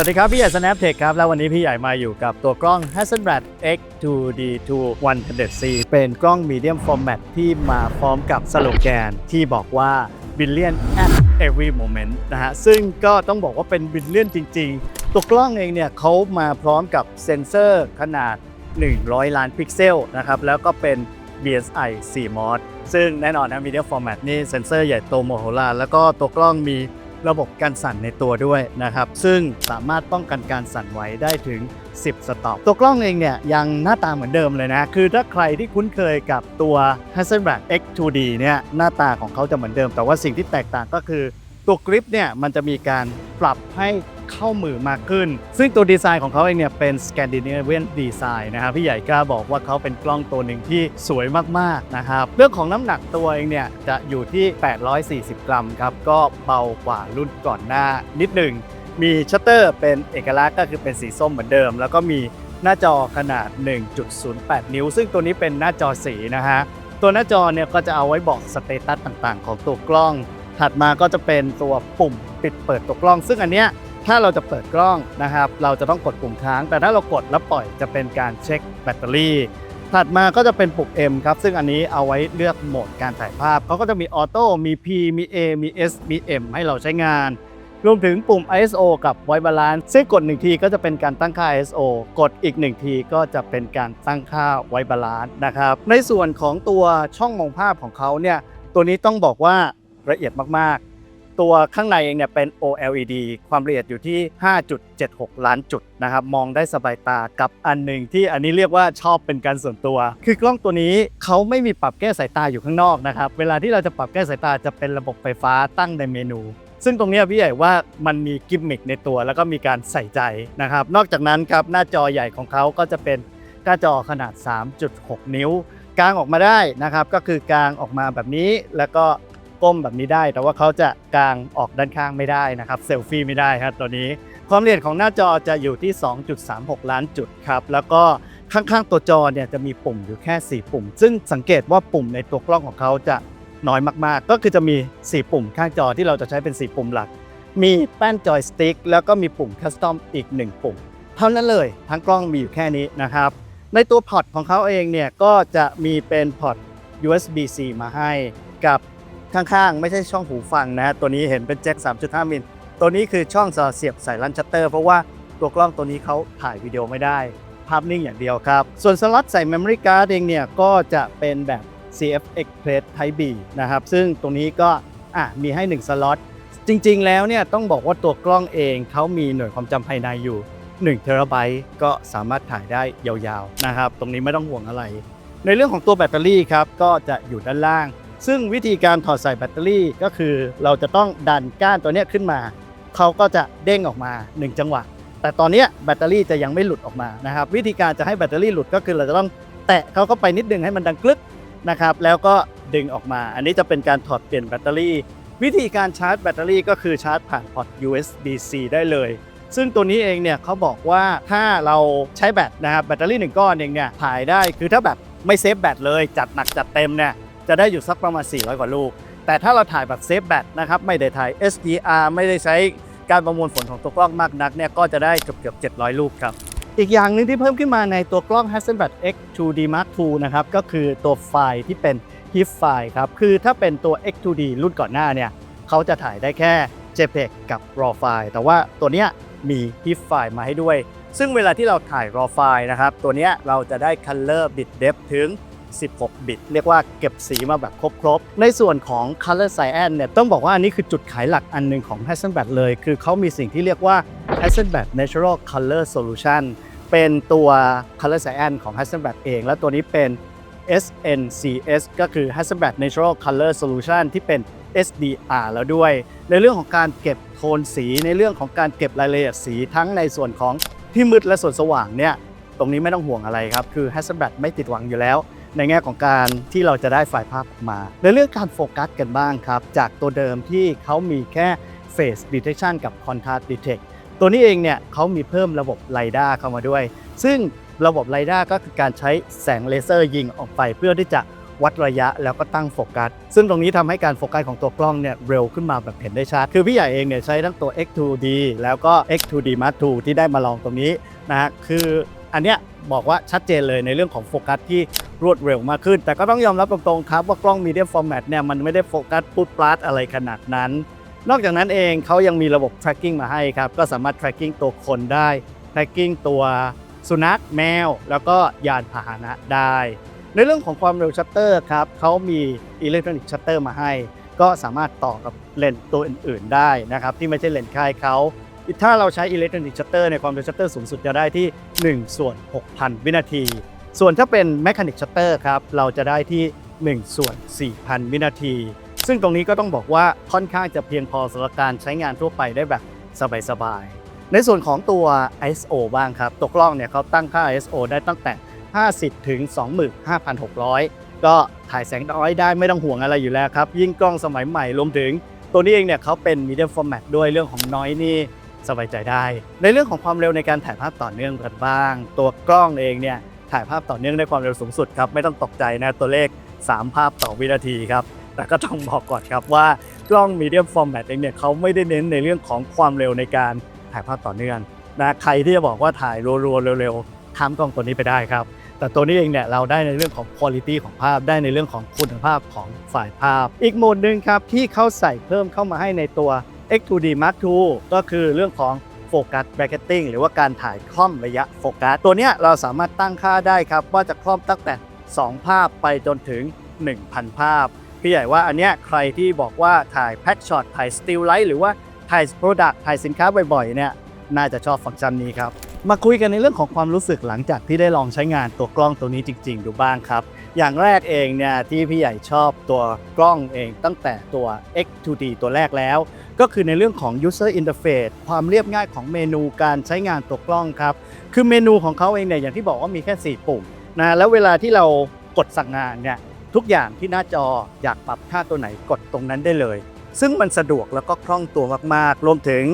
สวัสดีครับ พี่ใหญ่ Snaptech ครับ แล้ววันนี้พี่ใหญ่มาอยู่กับตัวกล้อง Hasselblad X2D2 100C เป็นกล้อง medium format ที่มาพร้อมกับสโลแกนที่บอกว่า billion at every moment นะฮะ ซึ่งก็ต้องบอกว่าเป็น billion จริง ๆ ตัวกล้องเองเนี่ยเขามาพร้อมกับเซ็นเซอร์ขนาด 100 ล้านพิกเซลนะครับ แล้วก็เป็น BSI 4 mod ซึ่งแน่นอนนะ medium format นี่เซ็นเซอร์ใหญ่โตโมโหลาแล้วก็ตัวกล้องมี ระบบการสั่นในตัวด้วยนะครับ ซึ่งสามารถป้องกันการสั่นไหวได้ถึง 10 สต็อปตัวกล้องเองเนี่ยยังหน้าตาเหมือนเดิมเลยนะ คือถ้าใครที่คุ้นเคยกับตัว Hasselblad X2D เนี่ยหน้าตาของเขาจะเหมือนเดิม แต่ว่าสิ่งที่แตกต่างก็คือ ตัวกริปเนี่ยมันจะมีการปรับให้เข้ามือมากขึ้น ซึ่งตัวดีไซน์ของเขาเองเนี่ยเป็น Scandinavian Design นะครับพี่ใหญ่กล้าบอกว่าเขาเป็นกล้องตัวหนึ่งที่สวยมากๆนะครับ เรื่องของน้ำหนักตัวเองเนี่ยจะอยู่ที่ 840 กรัมครับ ก็เบากว่ารุ่นก่อนหน้านิดหนึ่ง มีชัตเตอร์เป็นเอกลักษณ์ก็คือเป็นสีส้มเหมือนเดิม แล้วก็มีหน้าจอขนาด 1.08 นิ้ว ซึ่งตัวนี้เป็นหน้าจอสีนะฮะตัวหน้าจอเนี่ยก็จะเอาไว้บอกสเตตัสต่างๆ ของตัวกล้อง ถัดมาก็จะเป็นตัวปุ่มปิดเปิดตัวกล้อง ซึ่งอันเนี้ยถ้าเราจะเปิดกล้องนะครับ เราจะต้องกดปุ่มค้าง แต่ถ้าเรากดแล้วปล่อยจะเป็นการเช็คแบตเตอรี่ ถัดมาก็จะเป็นปุ่ม M ครับ ซึ่งอันนี้เอาไว้เลือกโหมดการถ่ายภาพเขาก็จะมีออโต้มี P มี A มี S มี M ให้เราใช้งานรวมถึงปุ่ม ISO กับ White Balance ซึ่งกด1ทีก็จะเป็นการตั้งค่า ISO กดอีก1ทีก็จะเป็นการตั้งค่า White Balance นะครับ ในส่วนของตัวช่องมองภาพของเขาเนี่ย ตัวนี้ต้องบอกว่า ละเอียดมากๆ ตัวข้างในเองเนี่ยเป็น OLED ความละเอียดอยู่ที่ 5.76 ล้านจุดนะครับ มองได้สบายตากับอันหนึ่งที่อันนี้เรียกว่าชอบเป็นการส่วนตัว คือกล้องตัวนี้เขาไม่มีปรับแก้สายตาอยู่ข้างนอกนะครับ เวลาที่เราจะปรับแก้สายตาจะเป็นระบบไฟฟ้าตั้งในเมนูซึ่งตรงนี้พี่ใหญ่ว่ามันมีกิมมิคในตัวแล้วก็มีการใส่ใจนะครับ นอกจากนั้นครับหน้าจอใหญ่ของเขาก็จะเป็นหน้าจอขนาด 3.6 นิ้วกางออกมาได้นะครับ ก็คือกางออกมาแบบนี้แล้วก็ ก้มแบบนี้ได้ แต่ว่าเขาจะกางออกด้านข้างไม่ได้นะครับเซลฟี่ไม่ได้ครับตัวนี้ความละเอียดของหน้าจอจะอยู่ที่ 2.36 ล้านจุดครับ แล้วก็ข้างๆตัวจอเนี่ยจะมีปุ่มอยู่แค่ 4 ปุ่ม ซึ่งสังเกตว่าปุ่มในตัวกล้องของเขาจะน้อยมากๆ ก็คือจะมี 4 ปุ่มข้างจอที่เราจะใช้เป็น 4 ปุ่มหลัก มีแป้นจอยสติ๊กแล้วก็มีปุ่มคัสตอมอีก 1 ปุ่ม เท่านั้นเลยทั้งกล้องมีอยู่แค่นี้นะครับ ในตัวพอร์ตของเขาเองเนี่ยก็จะมีเป็นพอร์ต USB-C มาให้กับ ข้างๆ ไม่ใช่ช่องหูฟังนะฮะตัวนี้เห็นเป็นแจ็ค 3.5 มิล ตัวนี้คือช่องสำหรับเสียบใส่ลันชัตเตอร์เพราะว่าตัวกล้องตัวนี้เขาถ่ายวิดีโอไม่ได้ ภาพนิ่งอย่างเดียวครับ ส่วนสล็อตใส่ Memory Card เองเนี่ยก็จะเป็นแบบ CF Express Type B นะครับ ซึ่งตรงนี้ก็อะมีให้ 1 สล็อต จริงๆ แล้วเนี่ยต้องบอกว่าตัวกล้องเองเขามีหน่วยความจำภายในอยู่1เทราไบต์ก็สามารถถ่ายได้ยาวๆนะครับ ตรงนี้ไม่ต้องห่วงอะไร ในเรื่องของตัวแบตเตอรี่ครับก็จะอยู่ด้านล่าง ซึ่งวิธีการถอดใส่แบตเตอรี่ก็คือเราจะต้องดันก้านตัวเนี้ยขึ้นมา เขาก็จะเด้งออกมา 1 จังหวะ แต่ตอนนี้แบตเตอรี่จะยังไม่หลุดออกมานะครับ วิธีการจะให้แบตเตอรี่หลุดก็คือเราจะต้องแตะเขาเข้าไปนิดนึงให้มันดังกลึกนะครับ แล้วก็ดึงออกมา อันนี้จะเป็นการถอดเปลี่ยนแบตเตอรี่ วิธีการชาร์จแบตเตอรี่ก็คือชาร์จผ่านพอร์ต USB-C ได้เลย ซึ่งตัวนี้เองเนี่ยเขาบอกว่าถ้าเราใช้แบตนะครับแบตเตอรี่หนึ่งก้อนเองเนี่ยถ่ายได้คือถ้าแบบไม่เซฟแบตเลยจัดหนักจัดเต็มเนี่ย จะได้อยู่สักประมาณ 400 กว่าลูก แต่ถ้าเราถ่ายแบบเซฟแบตนะครับไม่ได้ถ่าย SDR ไม่ได้ใช้การประมวลผลของตัวกล้องมากนักเนี่ยก็จะได้เกือบเกือบ700 ลูกครับ อีกอย่างหนึ่งที่เพิ่มขึ้นมาในตัวกล้อง Hasselblad X2D Mark II นะครับก็คือตัวไฟล์ที่เป็น HIF ไฟล์ครับคือถ้าเป็นตัว X2D รุ่นก่อนหน้าเนี่ยเขาจะถ่ายได้แค่ JPEG กับ RAW ไฟล์แต่ว่าตัวเนี้ยมี HIF ไฟล์มาให้ด้วย ซึ่งเวลาที่เราถ่าย RAW ไฟล์นะครับตัวเนี้ยเราจะได้ Color Bit Depth ถึง 16 บิต เรียกว่าเก็บสีมาแบบครบๆ ในส่วนของ Color Cyan เนี่ยต้องบอกว่าอันนี้คือจุดขายหลักอันหนึ่งของ Hasselblad เลย คือเขามีสิ่งที่เรียกว่า Hasselblad Natural Color Solution เป็นตัว Color Cyan ของ Hasselblad เอง และตัวนี้เป็น SNCS ก็คือ Hasselblad Natural Color Solution ที่เป็น SDR แล้วด้วย ในเรื่องของการเก็บโทนสีในเรื่องของการเก็บรายละเอียดสีทั้งในส่วนของที่มืดและส่วนสว่างเนี่ยตรงนี้ไม่ต้องห่วงอะไรครับ คือ Hasselblad ไม่ติดหวังอยู่แล้ว ในแง่ของการที่เราจะได้ไฟล์ภาพออกมา ในเรื่องการโฟกัสกันบ้างครับ จากตัวเดิมที่เขามีแค่ Face Detection กับ Contrast Detect ตัวนี้เองเนี่ยเขามีเพิ่มระบบไลด้าเข้ามาด้วย ซึ่งระบบไลด้าก็คือการใช้แสงเลเซอร์ยิงออกไปเพื่อที่จะวัดระยะแล้วก็ตั้งโฟกัส ซึ่งตรงนี้ทำให้การโฟกัสของตัวกล้องเนี่ยเร็วขึ้นมาแบบเห็นได้ชัด คือพี่ใหญ่เองเนี่ยใช้ทั้งตัว X2D แล้วก็ X2D Mark II ที่ได้มาลองตรงนี้นะฮะคือ อันเนี้ยบอกว่าชัดเจนเลยในเรื่องของโฟกัสที่รวดเร็วมากขึ้น แต่ก็ต้องยอมรับตรงๆครับว่ากล้อง medium format เนี่ยมันไม่ได้โฟกัสปุ๊บปลาดอะไรขนาดนั้น นอกจากนั้นเองเขายังมีระบบ tracking มาให้ครับ ก็สามารถ tracking ตัวคนได้ tracking ตัวสุนัขแมว แล้วก็ยานพาหนะได้ ในเรื่องของความเร็วชัตเตอร์ครับเขามีอิเล็กทรอนิกส์ชัตเตอร์มาให้ ก็สามารถต่อกับเลนส์ตัวอื่น ๆ ได้นะครับที่ไม่ใช่เลนส์ค่ายเขา ถ้าเราใช้อิเล็กทรอนิกส์ชัตเตอร์ในความเร็วชัตเตอร์สูงสุดจะได้ที่ 1 ส่วน 6,000 วินาที ส่วนถ้าเป็นแมคานิกชัตเตอร์ครับเราจะได้ที่ 1 ส่วน 4,000 วินาที ซึ่งตรงนี้ก็ต้องบอกว่าค่อนข้างจะเพียงพอสำหรับการใช้งานทั่วไปได้แบบสบายๆ ในส่วนของตัว ISO บ้างครับตัวกล้องเนี่ยเขาตั้งค่า ISO ได้ตั้งแต่ 50 ถึง 25,600 ก็ถ่ายแสงน้อยได้ไม่ต้องห่วงอะไรอยู่แล้วครับ ยิ่งกล้องสมัยใหม่รวมถึง ตัวนี้เองเนี่ยเขาเป็น medium format ด้วยเรื่องของน้อยนี่ สบายใจได้ ในเรื่องของความเร็วในการถ่ายภาพต่อเนื่องกันบ้าง ตัวกล้องเองเนี่ยถ่ายภาพต่อเนื่องได้ความเร็วสูงสุดครับไม่ต้องตกใจนะตัวเลข 3 ภาพต่อวินาทีครับแต่ก็ต้องบอกก่อนครับว่ากล้อง medium format เองเนี่ยเขาไม่ได้เน้นในเรื่องของความเร็วในการถ่ายภาพต่อเนื่องนะใครที่จะบอกว่าถ่ายรัวๆเร็วๆข้ามกล้องตัวนี้ไปได้ครับ แต่ตัวนี้เองเนี่ยเราได้ในเรื่องของคุณภาพของภาพได้ในเรื่องของคุณภาพของฝ่ายภาพ อีกโหมดหนึ่งครับที่เขาใส่เพิ่มเข้ามาให้ในตัว X2D Mark II ก็คือเรื่องของโฟกัส bracketing หรือว่าการถ่ายคล่อมระยะโฟกัส ตัวนี้เราสามารถตั้งค่าได้ครับ ว่าจะคล่อมตั้งแต่ 2 ภาพไปจนถึง 1,000 ภาพ พี่ใหญ่ว่าอันเนี้ยใครที่บอกว่าถ่ายแพ็กช็อตถ่ายสติลไลท์หรือว่าถ่ายโปรดักต์ถ่ายสินค้าบ่อยๆเนี่ยน่าจะชอบฟังก์ชันนี้ครับ มาคุยกันในเรื่องของความรู้สึกหลังจากที่ได้ลองใช้งานตัวกล้องตัวนี้จริง ๆ ดูบ้างครับ อย่างแรกเองเนี่ยที่พี่ใหญ่ชอบตัวกล้องเองตั้งแต่ตัว X2D ตัวแรกแล้ว ก็คือในเรื่องของ user interface ความเรียบง่ายของเมนูการใช้งานตัวกล้องครับ คือเมนูของเขาเองเนี่ยอย่างที่บอกว่ามีแค่ 4 ปุ่มนะแล้วเวลาที่เรากดสั่งงานเนี่ยทุกอย่างที่หน้าจออยากปรับค่าตัวไหนกดตรงนั้นได้เลย ซึ่งมันสะดวกแล้วก็คล่องตัวมากๆรวมถึง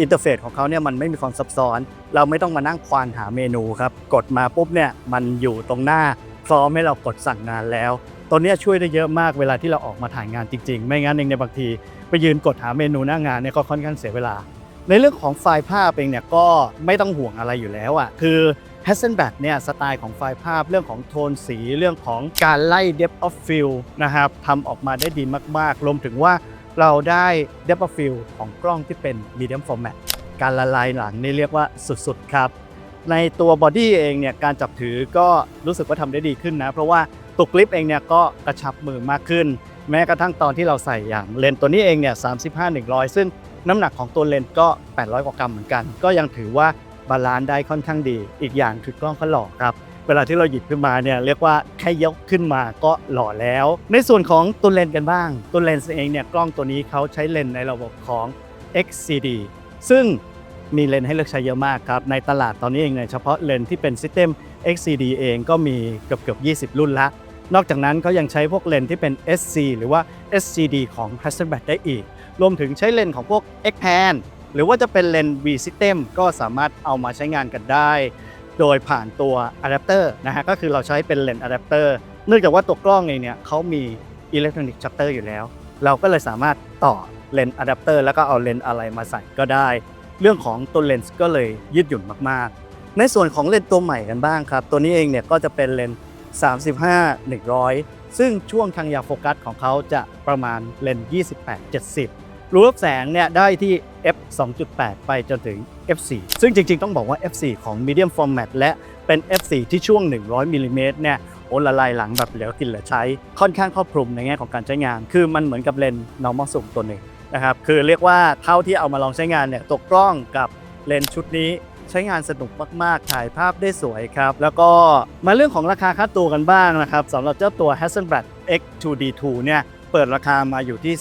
อินเทอร์เฟซของเขาเนี่ยมันไม่มีความซับซ้อน เราไม่ต้องมานั่งควานหาเมนูครับ กดมาปุ๊บเนี่ยมันอยู่ตรงหน้า พร้อมให้เรากดสั่งงานแล้วตัวนี้ช่วยได้เยอะมากเวลาที่เราออกมาถ่ายงานจริงๆ ไม่งั้นเองในบางทีไปยืนกดหาเมนูหน้างานเนี่ยก็ค่อนข้างเสียเวลา ในเรื่องของไฟล์ภาพเองเนี่ยก็ไม่ต้องห่วงอะไรอยู่แล้วอะ่ะคือ h a s s e l b l a d เนี่ยสไตล์ของไฟล์ภาพเรื่องของโทนสีเรื่องของการไล่ depth of field นะครับทำออกมาได้ดีมากๆ รวมถึงว่าเราได้ depth of field ของกล้องที่เป็น medium format การละลายหลังนี่เรียกว่าสุดๆครับ ในตัวบอดี้เองเนี่ยการจับถือก็รู้สึกว่าทำได้ดีขึ้นนะ เพราะว่าตัวกลิปเองเนี่ยก็กระชับมือมากขึ้น แม้กระทั่งตอนที่เราใส่อย่างเลนตัวนี้เองเนี่ย35 100ซึ่งน้ำหนักของตัวเลนก็ 800 กว่ากรัมเหมือนกัน ก็ยังถือว่าบาลานซ์ได้ค่อนข้างดี อีกอย่างคือกล้องเขาหล่อครับเวลาที่เราหยิบขึ้นมาเนี่ยเรียกว่าแค่ยกขึ้นมาก็หล่อแล้ว ในส่วนของตัวเลนกันบ้าง ตัวเลนส์เองเนี่ยกล้องตัวนี้เขาใช้เลนในระบบของ XCD ซึ่ง มีเลนให้เลือกใช้เยอะมากครับ ในตลาดตอนนี้เองเนี่ยเฉพาะเลนที่เป็น System XCD เองก็มีเกือบเกือบ20 รุ่นละ นอกจากนั้นเขายังใช้พวกเลนที่เป็น SC หรือว่า SCD ของ Hasselblad ได้อีก รวมถึงใช้เลนของพวก X-Pan หรือว่าจะเป็นเลน V System ก็สามารถเอามาใช้งานกันได้ โดยผ่านตัวอะแดปเตอร์นะฮะก็คือเราใช้เป็นเลนอะแดปเตอร์เนื่องจากว่าตัวกล้องเองเนี่ยเขามีอิเล็กทรอนิกส์ชัตเตอร์อยู่แล้ว เราก็เลยสามารถต่อเลนอะแดปเตอร์แล้วก็เอาเลนอะไรมาใส่ก็ได้ เรื่องของตัวเลนส์ก็เลยยืดหยุ่นมากๆ ในส่วนของเลนส์ตัวใหม่กันบ้างครับ ตัวนี้เองเนี่ยก็จะเป็นเลนส์35 100 ซึ่งช่วงทางยาวโฟกัสของเขาจะประมาณเลนส์28 70 รูรับแสงเนี่ยได้ที่ f 2.8 ไปจนถึง f 4ซึ่งจริงๆ ต้องบอกว่า f 4ของ medium format และเป็น f 4ที่ช่วง 100มิลลิเมตรเนี่ยโอละลายหลังแบบเหลือกินเหลือใช้ ค่อนข้างครอบคลุมในแง่ของการใช้งาน คือมันเหมือนกับเลนส์ normal zoom ตัวหนึ่ง นะครับคือเรียกว่าเท่าที่เอามาลองใช้งานเนี่ยตัวกล้องกับเลนส์ชุดนี้ใช้งานสนุกมาก ๆ ถ่ายภาพได้สวยครับ แล้วก็มาเรื่องของราคาค่าตัวกันบ้างนะครับสำหรับเจ้าตัว Hasselblad X2D2 เนี่ยเปิดราคามาอยู่ที่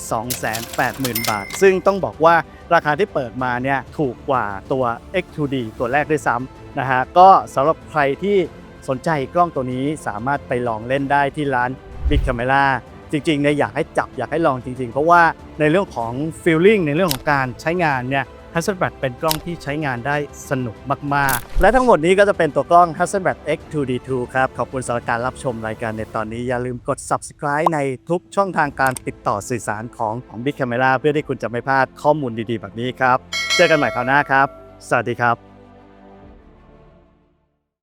280,000 บาท ซึ่งต้องบอกว่าราคาที่เปิดมาเนี่ยถูกกว่าตัว X2D ตัวแรกด้วยซ้ำนะฮะก็สำหรับใครที่สนใจกล้องตัวนี้สามารถไปลองเล่นได้ที่ร้าน Big Camera จริงๆเนี่ยอยากให้จับอยากให้ลองจริง ๆ เพราะว่าในเรื่องของ feeling ในเรื่องของการใช้งานเนี่ย Hasselblad เป็นกล้องที่ใช้งานได้สนุกมากๆ และทั้งหมดนี้ก็จะเป็นตัวกล้อง Hasselblad X2D2 ครับ ขอบคุณสำหรับการรับชมรายการในตอนนี้ อย่าลืมกด subscribe ในทุกช่องทางการติดต่อสื่อสารของของ Big Camera เพื่อที่คุณจะไม่พลาดข้อมูลดีๆ แบบนี้ครับ เจอกันใหม่คราวหน้าครับ สวัสดีครับ